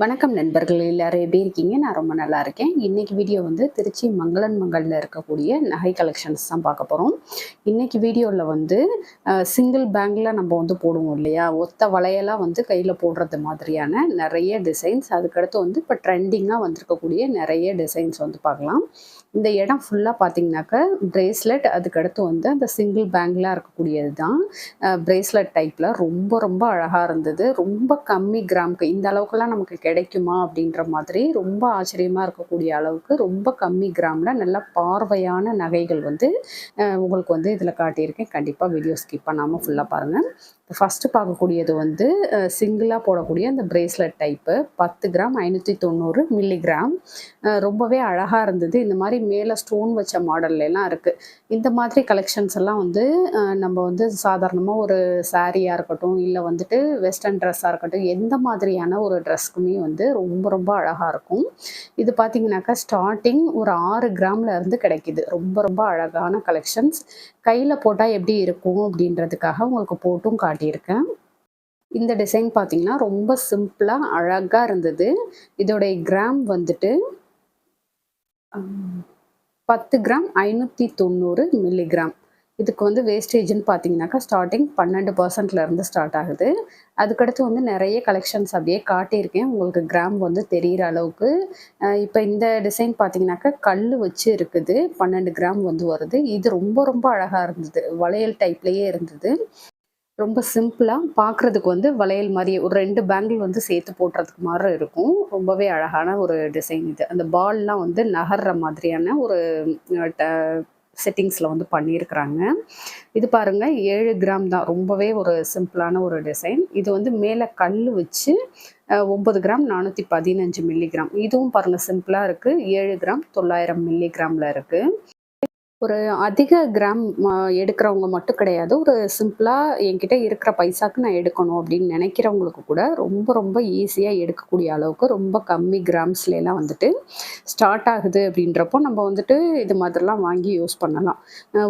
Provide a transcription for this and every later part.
வணக்கம் நண்பர்கள் எல்லாரும் எப்படி இருக்கீங்க? நான் ரொம்ப நல்லா இருக்கேன். இன்னைக்கு வீடியோ வந்து திருச்சி மங்களன் மங்கலில் இருக்கக்கூடிய நகை கலெக்ஷன்ஸ் தான் பார்க்க போகிறோம் இன்னைக்கு வீடியோவில் வந்து சிங்கிள் பேங்கில் நம்ம வந்து போடுவோம் இல்லையா? ஒத்த வளையலாக வந்து கையில் போடுறது மாதிரியான நிறைய டிசைன்ஸ் அதுக்கடுத்து வந்து இப்போ ட்ரெண்டிங்காக வந்திருக்கக்கூடிய நிறைய டிசைன்ஸ் வந்து பார்க்கலாம். இந்த இடம் ஃபுல்லாக பார்த்தீங்கன்னாக்கா பிரேஸ்லெட் அதுக்கடுத்து வந்து அந்த சிங்கிள் பேங்கில் இருக்கக்கூடியது தான் பிரேஸ்லெட் டைப்பில் ரொம்ப ரொம்ப அழகாக இருந்தது. ரொம்ப கம்மி கிராமுக்கு இந்த அளவுக்குலாம் நமக்கு கிடைக்குமா அப்படின்ற மாதிரி ரொம்ப ஆச்சரியமாக இருக்கக்கூடிய அளவுக்கு ரொம்ப கம்மி கிராமில் நல்ல பார்வையான நகைகள் வந்து உங்களுக்கு வந்து இதில் காட்டியிருக்கேன். கண்டிப்பாக வீடியோ ஸ்கிப் பண்ணாமல் ஃபுல்லாக பாருங்கள் ஃபஸ்ட்டு பார்க்கக்கூடியது வந்து சிங்கிளாக போடக்கூடிய அந்த பிரேஸ்லெட் டைப்பு பத்து கிராம் ஐநூற்றி தொண்ணூறு மில்லிகிராம் ரொம்பவே அழகாக இருந்தது. இந்த மாதிரி மேலே ஸ்டோன் வச்ச மாடல்லாம் இருக்குது இந்த மாதிரி கலெக்ஷன்ஸ் எல்லாம் வந்து நம்ம வந்து சாதாரணமாக ஒரு சாரியாக இருக்கட்டும் இல்லை வந்துட்டு வெஸ்டர்ன் ட்ரெஸ்ஸாக இருக்கட்டும் எந்த மாதிரியான ஒரு ட்ரெஸ்க்குமே வந்து ரொம்ப ரொம்ப அழகாக இருக்கும். இது பார்த்தீங்கன்னாக்கா ஸ்டார்டிங் ஒரு ஆறு கிராம்ல இருந்து கிடைக்கிது. ரொம்ப ரொம்ப அழகான கலெக்ஷன்ஸ் கையில் போட்டால் எப்படி இருக்கும் அப்படின்றதுக்காக உங்களுக்கு போட்டும் காட்டியிருக்கேன். இந்த டிசைன் பார்த்தீங்கன்னா ரொம்ப சிம்பிளாக அழகாக இருந்தது. இதோடைய கிராம் வந்துட்டு பத்து கிராம் ஐநூற்றி தொண்ணூறு மில்லிகிராம். இதுக்கு வந்து வேஸ்டேஜ்னு பார்த்தீங்கன்னாக்கா ஸ்டார்டிங் பன்னெண்டு பர்சன்ட்லேருந்து ஸ்டார்ட் ஆகுது. அதுக்கடுத்து வந்து நிறைய கலெக்ஷன்ஸ் அப்படியே காட்டியிருக்கேன். உங்களுக்கு கிராம் வந்து தெரிகிற அளவுக்கு. இப்போ இந்த டிசைன் பார்த்தீங்கன்னாக்கா கல் வச்சு இருக்குது. பன்னெண்டு கிராம் வந்து வருது. இது ரொம்ப ரொம்ப அழகாக இருந்தது. வளையல் டைப்லேயே இருந்தது. ரொம்ப சிம்பிளாக பார்க்குறதுக்கு வந்து வளையல் மாதிரி ஒரு ரெண்டு பேங்கிள் வந்து சேர்த்து போடுறதுக்கு மாதிரி இருக்கும். ரொம்பவே அழகான ஒரு டிசைன் இது. அந்த பால்லாம் வந்து நகர்ற மாதிரியான ஒரு செட்டிங்ஸில் வந்து பண்ணியிருக்கிறாங்க. இது பாருங்க ஏழு கிராம் தான். ரொம்பவே ஒரு சிம்பிளான ஒரு டிசைன் இது வந்து மேலே கல் வச்சு ஒம்பது ஒன்பது கிராம் நானூற்றி பதினஞ்சு மில்லிகிராம் இதுவும் பாருங்க சிம்பிளாக இருக்குது ஏழு கிராம் தொள்ளாயிரம் மில்லிகிராமில் இருக்குது ஒரு அதிக கிராம் எடுக்கிறவங்க மட்டும் கிடையாது. ஒரு சிம்பிளாக என்கிட்ட இருக்கிற பைசாக்கு நான் எடுக்கணும் அப்படின்னு நினைக்கிறவங்களுக்கு கூட ரொம்ப ரொம்ப ஈஸியாக எடுக்கக்கூடிய அளவுக்கு ரொம்ப கம்மி கிராம்ஸ்லாம் வந்துட்டு ஸ்டார்ட் ஆகுது அப்படின்றப்போ நம்ம வந்துட்டு இது மாதிரிலாம் வாங்கி யூஸ் பண்ணலாம்.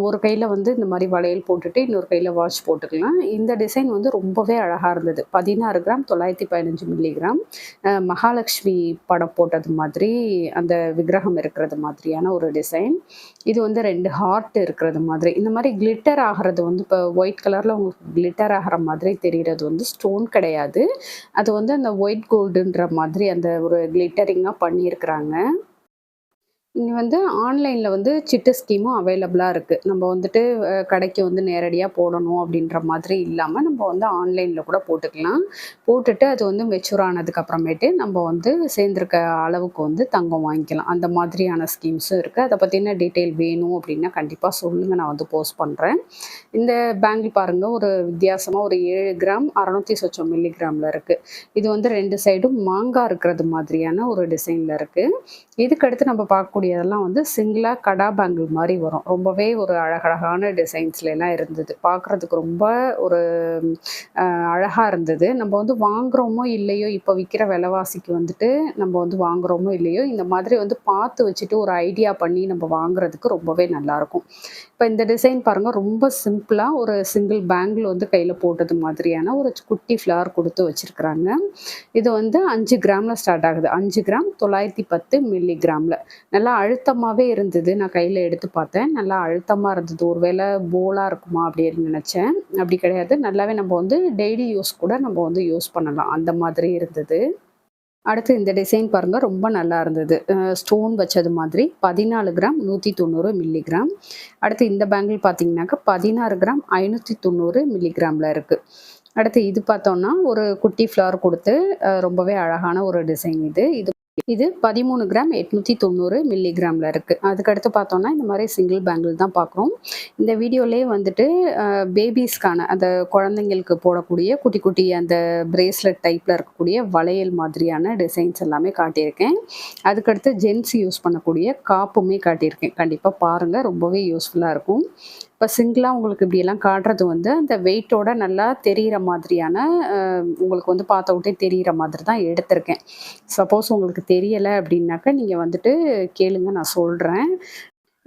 ஒரு கையில் வந்து இந்த மாதிரி வளையல் போட்டுட்டு இன்னொரு கையில் வாட்ச் போட்டுக்கலாம். இந்த டிசைன் வந்து ரொம்பவே அழகாக இருந்தது. பதினாறு கிராம் தொள்ளாயிரத்தி பதினஞ்சு மில்லிகிராம் கிராம் மகாலட்சுமி படம் போட்டது மாதிரி அந்த விக்கிரகம் இருக்கிறது மாதிரியான ஒரு டிசைன் இது வந்து ரெண்டு ஹார்ட் இருக்கிறது மாதிரி இந்த மாதிரி கிளிட்டர் ஆகிறது வந்து இப்போ ஒயிட் கலரில் உங்களுக்கு கிளிட்டர் ஆகிற மாதிரி தெரிகிறது வந்து ஸ்டோன் கிடையாது. அது வந்து அந்த ஒயிட் கோல்டுன்ற மாதிரி அந்த ஒரு கிளிட்டரிங்காக பண்ணியிருக்கிறாங்க. இங்கே வந்து ஆன்லைனில் வந்து சிட்டு ஸ்கீமும் அவைலபிளாக இருக்குது நம்ம வந்துட்டு கடைக்கு வந்து நேரடியாக போடணும் அப்படின்ற மாதிரி இல்லாமல் நம்ம வந்து ஆன்லைனில் கூட போட்டுக்கலாம். போட்டுட்டு அது வந்து மெச்சூர் ஆனதுக்கப்புறமேட்டு நம்ம வந்து சேர்ந்துருக்க அளவுக்கு வந்து தங்கம் வாங்கிக்கலாம். அந்த மாதிரியான ஸ்கீம்ஸும் இருக்குது அதை பற்றின டீட்டெயில் வேணும் அப்படின்னா கண்டிப்பாக சொல்லுங்கள் நான் வந்து போஸ்ட் பண்ணுறேன் இந்த பேங்கிள் பாருங்கள் ஒரு வித்தியாசமாக ஒரு ஏழு கிராம் அறநூற்றி சொச்சம் மில்லிகிராமில் இருக்குது இது வந்து ரெண்டு சைடும் மாங்காய் இருக்கிறது மாதிரியான ஒரு டிசைனில் இருக்குது இதுக்கடுத்து நம்ம பார்க்கக்கூடியதெல்லாம் வந்து சிங்கிளாக கடா பேங்கிள் மாதிரி வரும். ரொம்பவே ஒரு அழகழகான டிசைன்ஸ்லாம் இருந்தது. பார்க்குறதுக்கு ரொம்ப ஒரு அழகாக இருந்தது. நம்ம வந்து வாங்குறோமோ இல்லையோ இப்போ விற்கிற விலைவாசிக்கு வந்துட்டு நம்ம வந்து வாங்குறோமோ இல்லையோ இந்த மாதிரி வந்து பார்த்து வச்சுட்டு ஒரு ஐடியா பண்ணி நம்ம வாங்குறதுக்கு ரொம்பவே நல்லாயிருக்கும் இப்போ இந்த டிசைன் பாருங்கள் ரொம்ப சிம்பிளாக ஒரு சிங்கிள் பேங்கிள் வந்து கையில் போட்டது மாதிரியான ஒரு குட்டி ஃப்ளவர் கொடுத்து வச்சுருக்குறாங்க. இது வந்து அஞ்சு கிராமில் ஸ்டார்ட் ஆகுது. அஞ்சு கிராம் தொள்ளாயிரத்தி பத்து மில்லி கிராமில். நல்லா அழுத்தமாகவே இருந்தது. நான் கையில் எடுத்து பார்த்தேன். நல்லா அழுத்தமாக இருந்தது. ஒருவேளை போலாக இருக்குமா அப்படின்னு நினச்சேன். அப்படி கிடையாது. நல்லாவே நம்ம வந்து டெய்லி யூஸ் கூட நம்ம வந்து யூஸ் பண்ணலாம். அந்த மாதிரி இருந்தது. அடுத்து இந்த டிசைன் பாருங்கள் ரொம்ப நல்லா இருந்தது. ஸ்டோன் வச்சது மாதிரி பதினாலு கிராம் நூற்றி தொண்ணூறு மில்லிகிராம் அடுத்து இந்த பேங்கிள் பார்த்தீங்கன்னாக்கா பதினாறு கிராம் ஐநூற்றி தொண்ணூறு மில்லிகிராமில் இருக்குது அடுத்து இது பார்த்தோன்னா ஒரு குட்டி ஃப்ளவர் கொடுத்து ரொம்பவே அழகான ஒரு டிசைன் இது. இது இது பதிமூணு கிராம் எட்நூற்றி தொண்ணூறு மில்லிகிராமில் இருக்குது அதுக்கடுத்து பார்த்தோம்னா இந்த மாதிரி சிங்கிள் பேங்கிள் தான் பார்க்குறோம். இந்த வீடியோலேயே வந்துட்டு பேபிஸ்க்கான அந்த குழந்தைங்களுக்கு போடக்கூடிய குட்டி குட்டி அந்த பிரேஸ்லெட் டைப்பில் இருக்கக்கூடிய வளையல் மாதிரியான டிசைன்ஸ் எல்லாமே காட்டியிருக்கேன். அதுக்கடுத்து ஜென்ஸ் யூஸ் பண்ணக்கூடிய காப்புமே காட்டியிருக்கேன். கண்டிப்பாக பாருங்கள் ரொம்பவே யூஸ்ஃபுல்லாக இருக்கும். இப்போ சிங்கிளாக உங்களுக்கு இப்படியெல்லாம் காட்டுறது வந்து அந்த வெயிட்டோட நல்லா தெரிகிற மாதிரியான உங்களுக்கு வந்து பார்த்த விட்டே தெரிகிற மாதிரி தான் எடுத்திருக்கேன். சப்போஸ் உங்களுக்கு தெரியலை அப்படின்னாக்கா நீங்கள் வந்துட்டு கேளுங்க நான் சொல்கிறேன்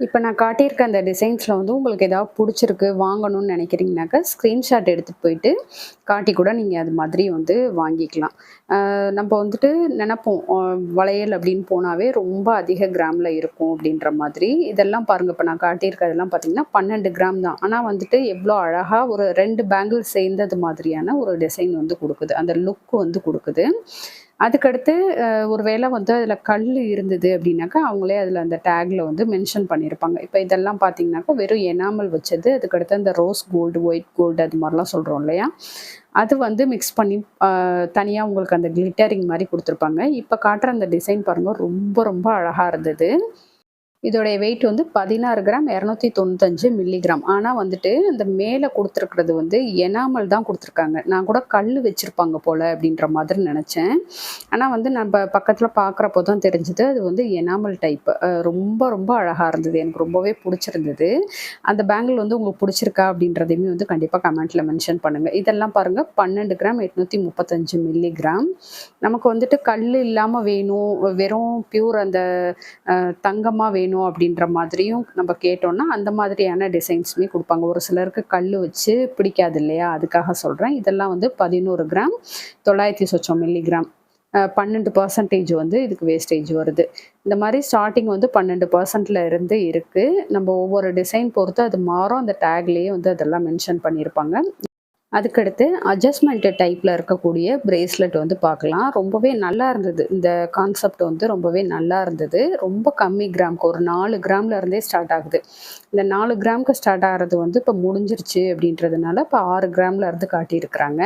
இப்போ நான் காட்டியிருக்க அந்த டிசைன்ஸில் வந்து உங்களுக்கு ஏதாவது பிடிச்சிருக்கு வாங்கணும்னு நினைக்கிறீங்கனாக்கா ஸ்க்ரீன்ஷாட் எடுத்துகிட்டு போயிட்டு காட்டி கூட நீங்கள் அது மாதிரி வந்து வாங்கிக்கலாம். நம்ம வந்துட்டு நினைப்போம் வளையல் அப்படின்னு போனாவே ரொம்ப அதிக கிராமில் இருக்கும் அப்படின்ற மாதிரி. இதெல்லாம் பாருங்கள் இப்போ நான் காட்டியிருக்கிறதெல்லாம் பார்த்தீங்கன்னா பன்னெண்டு கிராம் தான். ஆனால் வந்துட்டு எவ்வளோ அழகாக ஒரு ரெண்டு பேங்கிள் சேர்ந்தது மாதிரியான ஒரு டிசைன் வந்து கொடுக்குது. அந்த லுக் வந்து கொடுக்குது. அதுக்கடுத்து ஒரு வேளை வந்து அதில் கல் இருந்தது அப்படின்னாக்கா அவங்களே அதில் அந்த டேக்ல வந்து மென்ஷன் பண்ணியிருப்பாங்க இப்போ இதெல்லாம் பார்த்தீங்கன்னாக்கா வெறும் எனாமல் வச்சது. அதுக்கடுத்து அந்த ரோஸ் கோல்டு ஒயிட் கோல்டு அது மாதிரிலாம் சொல்கிறோம் இல்லையா? அது வந்து மிக்ஸ் பண்ணி தனியாக உங்களுக்கு அந்த கிளிட்டரிங் மாதிரி கொடுத்துருப்பாங்க. இப்போ காட்டுற அந்த டிசைன் பாருங்கள் ரொம்ப ரொம்ப அழகாக இருந்தது. இதோடைய வெயிட் வந்து பதினாறு கிராம் இரநூத்தி தொண்ணூத்தஞ்சு மில்லிகிராம் ஆனால் வந்துட்டு அந்த மேலே கொடுத்துருக்கிறது வந்து எனாமல் தான் கொடுத்துருக்காங்க. நான் கூட கல் வச்சுருப்பாங்க போல் அப்படின்ற மாதிரி நினச்சேன். ஆனால் வந்து நம்ம பக்கத்தில் பார்க்குறப்போ தான் தெரிஞ்சுது அது வந்து எனாமல் டைப் ரொம்ப ரொம்ப அழகாக இருந்தது. எனக்கு ரொம்பவே பிடிச்சிருந்தது. அந்த பேங்கிள் வந்து உங்களுக்கு பிடிச்சிருக்கா அப்படின்றதையுமே வந்து கண்டிப்பாக கமெண்ட்டில் மென்ஷன் பண்ணுங்கள் இதெல்லாம் பாருங்கள் பன்னெண்டு கிராம் எட்நூற்றி முப்பத்தஞ்சு மில்லிகிராம் நமக்கு வந்துட்டு கல் இல்லாமல் வேணும் வெறும் பியூர் அந்த தங்கமாக வேணும் அப்படின்ற மாதிரியும் நம்ம கேட்டோம்னா அந்த மாதிரியான டிசைன்ஸுமே கொடுப்பாங்க. ஒரு சிலருக்கு கல் வச்சு பிடிக்காது இல்லையா? அதுக்காக சொல்கிறேன் இதெல்லாம் வந்து பதினோரு கிராம் தொள்ளாயிரத்தி சொச்சம் மில்லிகிராம் பன்னெண்டு பர்சன்டேஜ் வந்து இதுக்கு வேஸ்டேஜ் வருது. இந்த மாதிரி ஸ்டார்டிங் வந்து பன்னெண்டு பர்சன்ட்ல இருந்து இருக்குது நம்ம ஒவ்வொரு டிசைன் பொறுத்து அது மாறும். அந்த டேக்லேயே வந்து அதெல்லாம் மென்ஷன் பண்ணியிருப்பாங்க. அதுக்கடுத்து அட்ஜஸ்ட்மெண்ட் டைப்பில் இருக்கக்கூடிய பிரேஸ்லெட் வந்து பார்க்கலாம். ரொம்பவே நல்லா இருந்தது. இந்த கான்செப்ட் வந்து ரொம்பவே நல்லா இருந்தது. ரொம்ப கம்மி கிராம்க்கு ஒரு நாலு கிராமில் இருந்தே ஸ்டார்ட் ஆகுது. இந்த நாலு கிராம்க்கு ஸ்டார்ட் ஆகிறது வந்து இப்போ முடிஞ்சிருச்சு அப்படின்றதுனால இப்போ ஆறு கிராமில் இருந்து காட்டியிருக்கிறாங்க.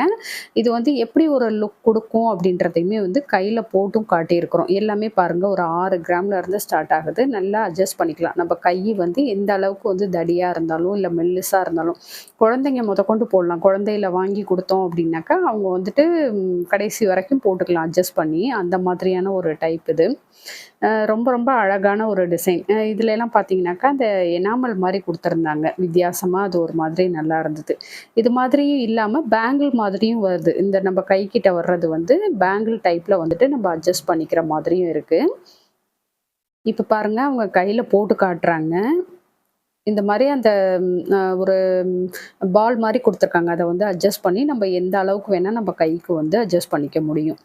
இது வந்து எப்படி ஒரு லுக் கொடுக்கும் அப்படின்றதையுமே வந்து கையில் போட்டும் காட்டியிருக்கிறோம். எல்லாமே பாருங்கள் ஒரு ஆறு கிராமில் இருந்து ஸ்டார்ட் ஆகுது. நல்லா அட்ஜஸ்ட் பண்ணிக்கலாம். நம்ம கை வந்து எந்த அளவுக்கு வந்து தடியாக இருந்தாலும் இல்லை மெல்லிஸாக இருந்தாலும் குழந்தைங்க முத கொண்டு போடலாம் சந்தையில் வாங்கி கொடுத்தோம் அப்படின்னாக்கா அவங்க வந்துட்டு கடைசி வரைக்கும் போட்டுக்கலாம் அட்ஜஸ்ட் பண்ணி. அந்த மாதிரியான ஒரு டைப் இது. ரொம்ப ரொம்ப அழகான ஒரு டிசைன் இதுல எல்லாம் பார்த்தீங்கன்னாக்கா அந்த எனாமல் மாதிரி கொடுத்துருந்தாங்க. வித்தியாசமாக அது ஒரு மாதிரி நல்லா இருந்தது. இது மாதிரியும் இல்லாமல் பேங்கிள் மாதிரியும் வருது. இந்த நம்ம கைக்கிட்ட வர்றது வந்து பேங்கிள் டைப்பில் வந்துட்டு நம்ம அட்ஜஸ்ட் பண்ணிக்கிற மாதிரியும் இருக்குது இப்போ பாருங்கள் அவங்க கையில் போட்டு காட்டுறாங்க. இந்த மாதிரி அந்த ஒரு பால் மாதிரி கொடுத்துருக்காங்க. அதை வந்து அட்ஜஸ்ட் பண்ணி நம்ம எந்த அளவுக்கு வேணால் நம்ம கைக்கு வந்து அட்ஜஸ்ட் பண்ணிக்க முடியும்.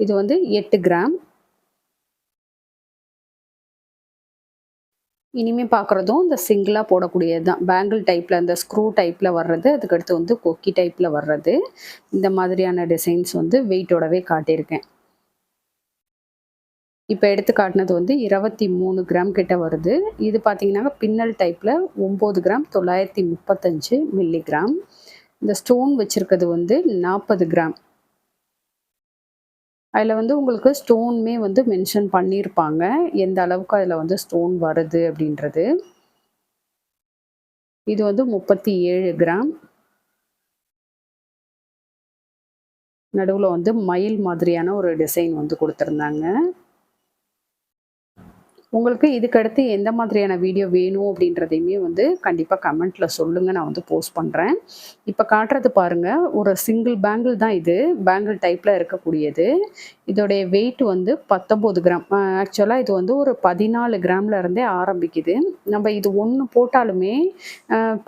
இது வந்து எட்டு கிராம் இனிமே பார்க்குறதும் இந்த சிங்கிளாக போடக்கூடியது தான். பேங்கிள் டைப்பில் இந்த ஸ்க்ரூ டைப்பில் வர்றது அதுக்கடுத்து வந்து கொக்கி டைப்பில் வர்றது. இந்த மாதிரியான டிசைன்ஸ் வந்து வெயிட்டோடவே காட்டியிருக்கேன். இப்போ எடுத்து காட்டினது வந்து இருபத்தி மூணு கிராம் கிட்ட வருது. இது பார்த்தீங்கன்னா பின்னல் டைப்பில் ஒம்பது கிராம் தொள்ளாயிரத்தி முப்பத்தஞ்சு மில்லி கிராம் இந்த ஸ்டோன் வச்சுருக்கிறது வந்து நாற்பது கிராம். அதில் வந்து உங்களுக்கு ஸ்டோனுமே வந்து மென்ஷன் பண்ணியிருப்பாங்க எந்த அளவுக்கு அதில் வந்து ஸ்டோன் வருது அப்படின்றது. இது வந்து முப்பத்தி ஏழு கிராம். நடுவில் வந்து மயில் மாதிரியான ஒரு டிசைன் வந்து கொடுத்துருந்தாங்க. உங்களுக்கு இதுக்கடுத்து எந்த மாதிரியான வீடியோ வேணும் அப்படின்றதையுமே வந்து கண்டிப்பாக கமெண்ட்டில் சொல்லுங்கள் நான் வந்து போஸ்ட் பண்ணுறேன் இப்போ காட்டுறது பாருங்கள் ஒரு சிங்கிள் பேங்கிள் தான் இது. பேங்கிள் டைப்பில் இருக்கக்கூடியது. இதோடைய வெயிட் வந்து பத்தொம்போது கிராம் ஆக்சுவலாக இது வந்து ஒரு பதினாலு கிராம்ல இருந்தே ஆரம்பிக்குது. நம்ம இது ஒன்று போட்டாலுமே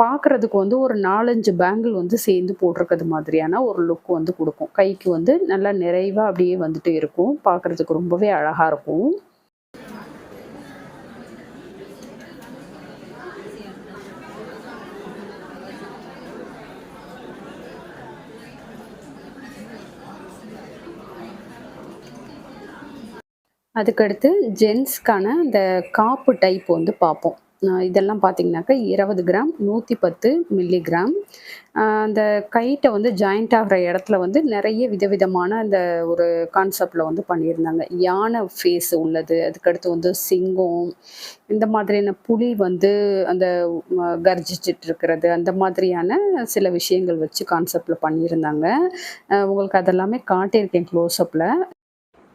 பார்க்குறதுக்கு வந்து ஒரு நாலஞ்சு பேங்கிள் வந்து சேர்ந்து போட்டிருக்கிறது மாதிரியான ஒரு லுக் வந்து கொடுக்கும். கைக்கு வந்து நல்லா நிறைவாக அப்படியே வந்துட்டு இருக்கும். பார்க்குறதுக்கு ரொம்பவே அழகாக இருக்கும். அதுக்கடுத்து ஜென்ஸ்க்கான அந்த காப்பு டைப் வந்து பார்ப்போம். இதெல்லாம் பார்த்தீங்கன்னாக்கா இருபது கிராம் நூற்றி பத்து மில்லி கிராம் அந்த கைட்டை வந்து ஜாயிண்ட் ஆகிற இடத்துல வந்து நிறைய விதவிதமான அந்த ஒரு கான்செப்டில் வந்து பண்ணியிருந்தாங்க. யானை ஃபேஸ் உள்ளது அதுக்கடுத்து வந்து சிங்கம் இந்த மாதிரியான புலி வந்து அந்த கர்ஜிச்சிட்டு இருக்கிறது அந்த மாதிரியான சில விஷயங்கள் வச்சு கான்செப்டில் பண்ணியிருந்தாங்க. உங்களுக்கு அதெல்லாமே காட்டியிருக்கேன் க்ளோஸ்அப்பில்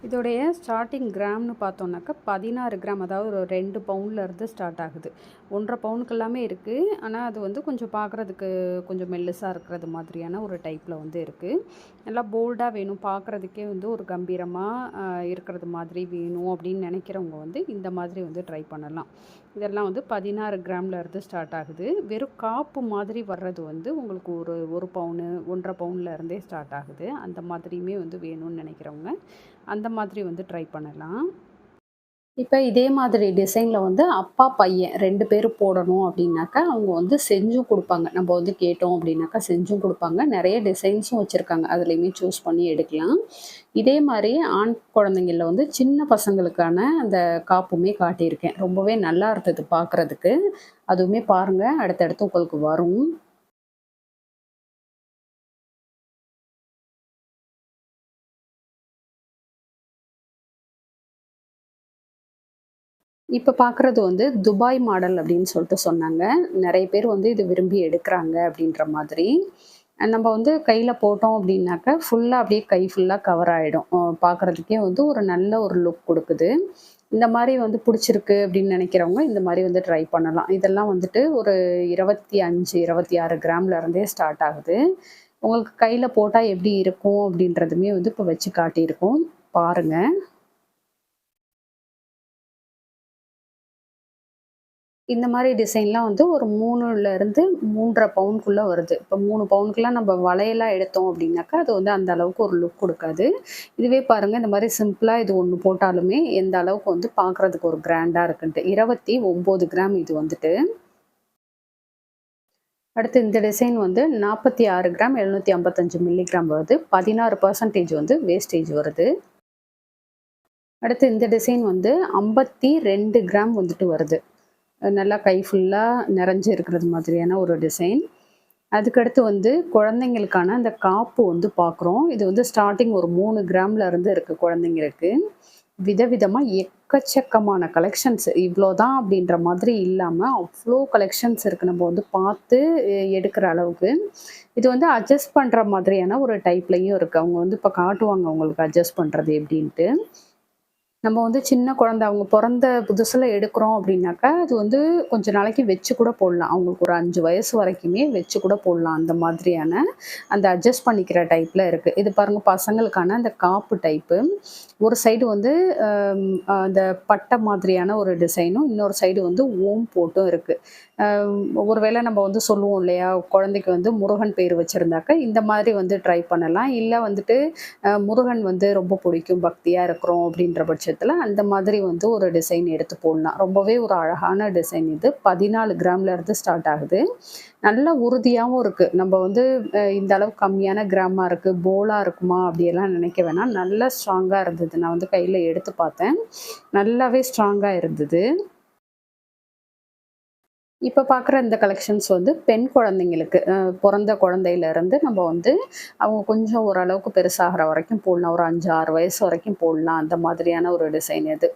இதோடைய ஸ்டார்டிங் கிராம்னு பார்த்தோன்னாக்கா பதினாறு கிராம் அதாவது ஒரு ரெண்டு பவுண்ட்ல இருந்து ஸ்டார்ட் ஆகுது. ஒன்றரை பவுனுக்கு எல்லாமே இருக்குது ஆனால் அது வந்து கொஞ்சம் பார்க்குறதுக்கு கொஞ்சம் மெல்லுசாக இருக்கிறது மாதிரியான ஒரு டைப்பில் வந்து இருக்குது நல்லா போல்டாக வேணும். பார்க்குறதுக்கே வந்து ஒரு கம்பீரமாக இருக்கிறது மாதிரி வேணும் அப்படின்னு நினைக்கிறவங்க வந்து இந்த மாதிரி வந்து ட்ரை பண்ணலாம். இதெல்லாம் வந்து பதினாறு கிராமில் இருந்து ஸ்டார்ட் ஆகுது. வெறும் காப்பு மாதிரி வர்றது வந்து உங்களுக்கு ஒரு ஒரு பவுனு ஒன்றரை பவுனில் இருந்தே ஸ்டார்ட் ஆகுது. அந்த மாதிரியுமே வந்து வேணும்னு நினைக்கிறவங்க அந்த மாதிரி வந்து ட்ரை பண்ணலாம். இப்போ இதே மாதிரி டிசைனில் வந்து அப்பா பையன் ரெண்டு பேரும் போடணும் அப்படின்னாக்கா அவங்க வந்து செஞ்சும் கொடுப்பாங்க. நம்ம வந்து கேட்டோம் அப்படின்னாக்கா செஞ்சும் கொடுப்பாங்க. நிறைய டிசைன்ஸும் வச்சுருக்காங்க. அதுலேயுமே சூஸ் பண்ணி எடுக்கலாம். இதே மாதிரி ஆண் குழந்தைங்களில் வந்து சின்ன பசங்களுக்கான அந்த காப்புமே காட்டியிருக்கேன். ரொம்பவே நல்லா இருந்தது பார்க்குறதுக்கு அதுவுமே பாருங்கள் அடுத்தடுத்து உங்களுக்கு வரும். இப்போ பார்க்குறது வந்து துபாய் மாடல் அப்படின்னு சொல்லிட்டு சொன்னாங்க. நிறைய பேர் வந்து இது விரும்பி எடுக்கிறாங்க அப்படின்ற மாதிரி. நம்ம வந்து கையில் போட்டோம் அப்படின்னாக்கா ஃபுல்லாக அப்படியே கை ஃபுல்லாக கவர் ஆகிடும் பார்க்குறதுக்கே வந்து ஒரு நல்ல ஒரு லுக் கொடுக்குது. இந்த மாதிரி வந்து பிடிச்சிருக்கு அப்படின்னு நினைக்கிறவங்க இந்த மாதிரி வந்து ட்ரை பண்ணலாம். இதெல்லாம் வந்துட்டு ஒரு இருபத்தி அஞ்சு இருபத்தி ஆறு கிராம்லேருந்தே ஸ்டார்ட் ஆகுது. உங்களுக்கு கையில் போட்டால் எப்படி இருக்கும் அப்படின்றதுமே வந்து இப்போ வச்சு காட்டியிருக்கோம். பாருங்கள் இந்த மாதிரி டிசைன்லாம் வந்து ஒரு மூணுலேருந்து மூன்றரை பவுனுக்குள்ளே வருது. இப்போ மூணு பவுனுக்குலாம் நம்ம வளையலாக எடுத்தோம் அப்படின்னாக்கா அது வந்து அந்த அளவுக்கு ஒரு லுக் கொடுக்காது. இதுவே பாருங்கள் இந்த மாதிரி சிம்பிளாக இது ஒன்று போட்டாலுமே எந்த அளவுக்கு வந்து பார்க்குறதுக்கு ஒரு கிராண்டாக இருக்குன்ட்டு. இருபத்தி ஒம்பது கிராம் இது வந்துட்டு. அடுத்து இந்த டிசைன் வந்து நாற்பத்தி ஆறு கிராம் எழுநூற்றி ஐம்பத்தஞ்சு மில்லிகிராம் வருது. பதினாறு பர்சன்டேஜ் வந்து வேஸ்டேஜ் வருது. அடுத்து இந்த டிசைன் வந்து ஐம்பத்தி ரெண்டு கிராம் வந்துட்டு வருது. நல்லா கை ஃபுல்லாக நிறைஞ்சு இருக்கிறது மாதிரியான ஒரு டிசைன் அதுக்கடுத்து வந்து குழந்தைங்களுக்கான அந்த காப்பு வந்து பார்க்குறோம். இது வந்து ஸ்டார்டிங் ஒரு மூணு கிராமில் இருந்து இருக்குது குழந்தைங்களுக்கு. விதவிதமாக எக்கச்சக்கமான கலெக்ஷன்ஸ் இவ்வளோ தான் அப்படின்ற மாதிரி இல்லாமல் அவ்வளோ கலெக்ஷன்ஸ் இருக்குது நம்ம வந்து பார்த்து எடுக்கிற அளவுக்கு. இது வந்து அட்ஜஸ்ட் பண்ணுற மாதிரியான ஒரு டைப்லையும் இருக்குது அவங்க வந்து இப்போ காட்டுவாங்க அவங்களுக்கு அட்ஜஸ்ட் பண்ணுறது எப்படின்ட்டு. நம்ம வந்து சின்ன குழந்த அவங்க பிறந்த புதுசில் எடுக்கிறோம் அப்படின்னாக்கா அது வந்து கொஞ்ச நாளைக்கு வச்சு கூட போடலாம். அவங்களுக்கு ஒரு அஞ்சு வயசு வரைக்குமே வச்சு கூட போடலாம். அந்த மாதிரியான அந்த அட்ஜஸ்ட் பண்ணிக்கிற டைப்பில் இருக்குது இது பாருங்கள் பசங்களுக்கான அந்த காப்பு டைப்பு ஒரு சைடு வந்து அந்த பட்டை மாதிரியான ஒரு டிசைனும் இன்னொரு சைடு வந்து ஓம் போட்டும் இருக்குது ஒருவேளை நம்ம வந்து சொல்லுவோம் இல்லையா குழந்தைக்கு வந்து முருகன் பேர் வச்சுருந்தாக்க இந்த மாதிரி வந்து ட்ரை பண்ணலாம். இல்லை வந்துட்டு முருகன் வந்து ரொம்ப பிடிக்கும் பக்தியாக இருக்கிறோம் அப்படின்ற பட்சத்தில் அந்த மாதிரி வந்து ஒரு டிசைன் எடுத்து போடலாம். ரொம்பவே ஒரு அழகான டிசைன் இது. பதினாலு கிராம்லேருந்து ஸ்டார்ட் ஆகுது. நல்ல உறுதியாகவும் இருக்குது நம்ம வந்து இந்த அளவு கம்மியான கிராமாக இருக்குது போலாக இருக்குமா அப்படியெல்லாம் நினைக்க வேணாம். நல்லா ஸ்ட்ராங்காக இருந்தது. நான் வந்து கையில் எடுத்து பார்த்தேன். நல்லாவே ஸ்ட்ராங்காக இருந்தது. இப்போ பார்க்குற இந்த கலெக்ஷன்ஸ் வந்து பெண் குழந்தைங்களுக்கு பிறந்த குழந்தையிலேருந்து நம்ம வந்து அவங்க கொஞ்சம் ஓரளவுக்கு பெருசாகிற வரைக்கும் போடலாம். ஒரு அஞ்சு ஆறு வயசு வரைக்கும் போடலாம். அந்த மாதிரியான ஒரு டிசைன் இது.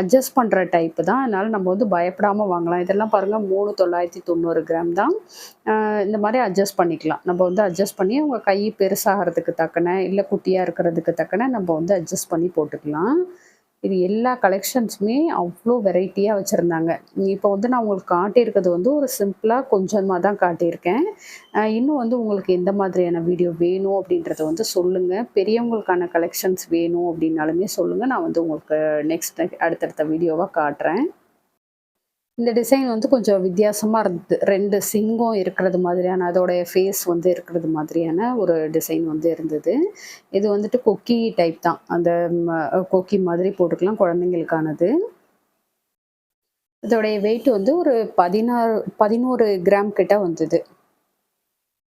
அட்ஜஸ்ட் பண்ணுற டைப்பு தான். அதனால் நம்ம வந்து பயப்படாமல் வாங்கலாம். இதெல்லாம் பாருங்கள் மூணு தொள்ளாயிரத்தி தொண்ணூறு கிராம் தான். இந்த மாதிரி அட்ஜஸ்ட் பண்ணிக்கலாம். நம்ம வந்து அட்ஜஸ்ட் பண்ணி அவங்க கை பெருசாகிறதுக்கு தக்கன இல்லை குட்டியாக இருக்கிறதுக்கு தக்கன நம்ம வந்து அட்ஜஸ்ட் பண்ணி போட்டுக்கலாம். இது எல்லா கலெக்ஷன்ஸுமே அவ்வளோ வெரைட்டியாக வச்சுருந்தாங்க. இப்போ வந்து நான் உங்களுக்கு காட்டியிருக்கிறது வந்து ஒரு சிம்பிளாக கொஞ்சமாக தான் காட்டியிருக்கேன். இன்னும் வந்து உங்களுக்கு எந்த மாதிரியான வீடியோ வேணும் அப்படின்றத வந்து சொல்லுங்கள் பெரியவங்களுக்கான கலெக்ஷன்ஸ் வேணும் அப்படின்னாலுமே சொல்லுங்கள் நான் வந்து உங்களுக்கு நெக்ஸ்ட் அடுத்தடுத்த வீடியோவாக காட்டுறேன். இந்த டிசைன் வந்து கொஞ்சம் வித்தியாசமாக இருந்தது. ரெண்டு சிங்கம் இருக்கிறது மாதிரியான அதோடைய ஃபேஸ் வந்து இருக்கிறது மாதிரியான ஒரு டிசைன் வந்து இருந்தது. இது வந்துட்டு கொக்கி டைப் தான். அந்த கொக்கி மாதிரி போட்டுக்கலாம் குழந்தைங்களுக்கானது. இதோடைய வெயிட் வந்து ஒரு பதினாறு பதினோரு கிராம் கிட்ட வந்தது.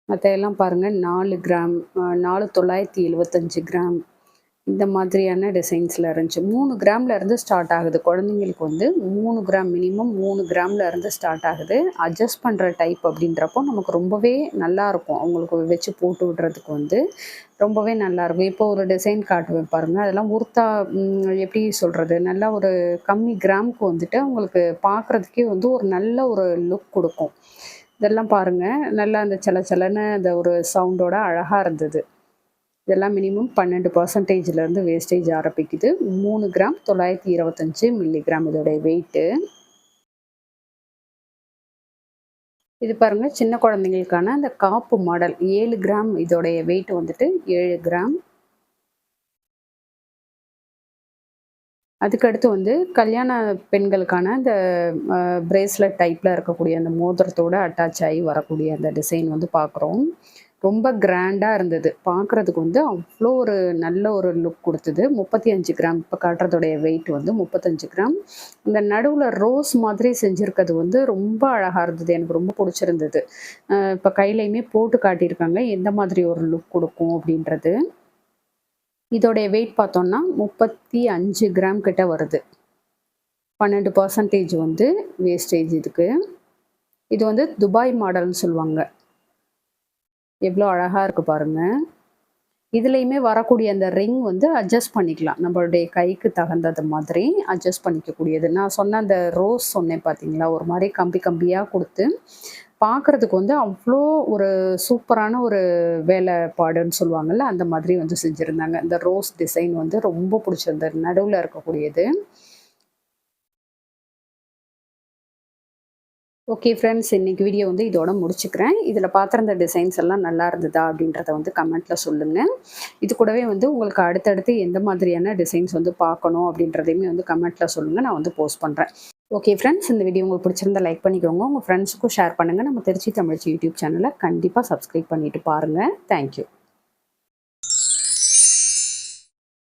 மற்ற எல்லாம் பாருங்கள் நாலு கிராம் நாலு தொள்ளாயிரத்தி எழுபத்தஞ்சு கிராம் இந்த மாதிரியான டிசைன்ஸில் இருந்துச்சு. மூணு கிராமில் இருந்து ஸ்டார்ட் ஆகுது. குழந்தைங்களுக்கு வந்து மூணு கிராம் மினிமம் மூணு கிராமில் இருந்து ஸ்டார்ட் ஆகுது. அட்ஜஸ்ட் பண்ணுற டைப் அப்படின்றப்போ நமக்கு ரொம்பவே நல்லாயிருக்கும் அவங்களுக்கு வச்சு போட்டு விடுறதுக்கு வந்து ரொம்பவே நல்லாயிருக்கும் இப்போ ஒரு டிசைன் காட்டுவேன் பாருங்கள் அதெல்லாம் உருத்தா எப்படி சொல்கிறது நல்லா ஒரு கம்மி கிராமுக்கு வந்துட்டு அவங்களுக்கு பார்க்குறதுக்கே வந்து ஒரு நல்ல ஒரு லுக் கொடுக்கும். இதெல்லாம் பாருங்கள் நல்லா அந்த சில சிலன்னு அந்த ஒரு சவுண்டோட அழகாக இருந்தது. இதெல்லாம் மினிமம் பன்னெண்டு பர்சன்டேஜ்லேருந்து வேஸ்டேஜ் ஆரம்பிக்குது. மூணு கிராம் தொள்ளாயிரத்தி இருபத்தஞ்சி மில்லிகிராம் இதோடைய வெயிட்டு இது பாருங்கள் சின்ன குழந்தைங்களுக்கான அந்த காப்பு மாடல். ஏழு கிராம் இதோடைய வெயிட் வந்துட்டு ஏழு கிராம் அதுக்கடுத்து வந்து கல்யாண பெண்களுக்கான இந்த பிரேஸ்லெட் டைப்பில் இருக்கக்கூடிய அந்த மோதிரத்தோட அட்டாச் ஆகி வரக்கூடிய அந்த டிசைன் வந்து பார்க்குறோம் ரொம்ப கிராண்டாக இருந்தது. பார்க்குறதுக்கு வந்து அவ்வளோ ஒரு நல்ல ஒரு லுக் கொடுத்தது. முப்பத்தி அஞ்சு கிராம் இப்போ காட்டுறதுடைய வெயிட் வந்து முப்பத்தஞ்சு கிராம். இந்த நடுவில் ரோஸ் மாதிரி செஞ்சுருக்கிறது வந்து ரொம்ப அழகாக இருந்தது. எனக்கு ரொம்ப பிடிச்சிருந்தது. இப்போ கையிலையுமே போட்டு காட்டியிருக்காங்க. எந்த மாதிரி ஒரு லுக் கொடுக்கும் அப்படின்றது. இதோடைய வெயிட் பார்த்தோம்னா முப்பத்தி அஞ்சு கிராம் கிட்ட வருது. பன்னெண்டு பர்சன்டேஜ் வந்து வேஸ்டேஜ் இதுக்கு இது வந்து துபாய் மாடல்னு சொல்லுவாங்க. எவ்வளோ அழகாக இருக்குது பாருங்கள் இதுலேயுமே வரக்கூடிய அந்த ரிங் வந்து அட்ஜஸ்ட் பண்ணிக்கலாம். நம்மளுடைய கைக்கு தகுந்தது மாதிரி அட்ஜஸ்ட் பண்ணிக்கக்கூடியது. நான் சொன்ன அந்த ரோஸ் சொன்னேன் பார்த்தீங்களா ஒரு மாதிரி கம்பி கம்பியாக கொடுத்து பார்க்குறதுக்கு வந்து அவ்வளோ ஒரு சூப்பரான ஒரு வேலைப்பாடுன்னு சொல்லுவாங்கள்ல அந்த மாதிரி வந்து செஞ்சுருந்தாங்க. இந்த ரோஸ் டிசைன் வந்து ரொம்ப பிடிச்சிருந்தது. நடுவில் இருக்கக்கூடியது. ஓகே ஃப்ரெண்ட்ஸ் இன்றைக்கி வீடியோ வந்து இதோட முடிச்சுக்கிறேன். இதில் பார்த்துருந்த டிசைன்ஸ் எல்லாம் நல்லா இருந்ததா அப்படின்றத வந்து கமெண்ட்டில் சொல்லுங்கள் இது கூடவே வந்து உங்களுக்கு அடுத்தடுத்து எந்த மாதிரியான டிசைன்ஸ் வந்து பார்க்கணும் அப்படின்றதையுமே வந்து கமெண்ட்டில் சொல்லுங்கள் நான் வந்து போஸ்ட் பண்ணுறேன் ஓகே ஃப்ரெண்ட்ஸ் இந்த வீடியோ உங்களுக்கு பிடிச்சிருந்தா லைக் பண்ணிக்கோங்க. உங்கள் ஃப்ரெண்ட்ஸுக்கும் ஷேர் பண்ணுங்கள் நம்ம திருச்சி தமிழ்ச்சி யூடியூப் சேனலை கண்டிப்பாக சப்ஸ்கிரைப் பண்ணிவிட்டு பாருங்கள் தேங்க்யூ